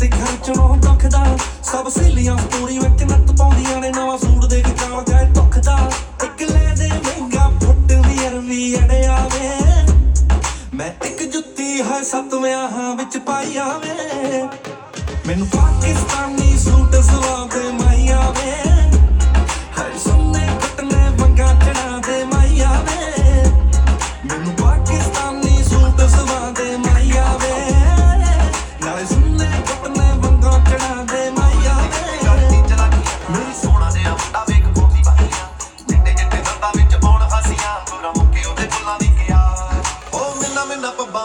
ਤੇ ਘਰ ਚੋਂ ਤੱਕਦਾ ਸਭ ਸਹੇਲੀਆਂ ਸਟੋਰੀ ਵਿੱਚ ਨੱਤ ਪਾਉਂਦੀਆਂ ਨੇ, ਨਵਾਂ ਸੂਟ ਦੇ ਕੇ ਕਾਲ ਜਾਏ ਤੱਕਦਾ ਇੱਕ ਲੈ ਦੇ ਮਹਿੰਗਾ ਫੁੱਟ ਵੀ ਅਰਵੀ ਅੜਿਆ ਵੇ ਮੈਂ ਇੱਕ ਜੁੱਤੀ ਹੈ ਸਤਵਿਆਂ ਵਿੱਚ ਪਾਈ ਆਵੇ। ਮੈਨੂੰ ਪਾਕਿਸਤਾਨੀ ਸੂਟ ਸਵਾਬ napabawal.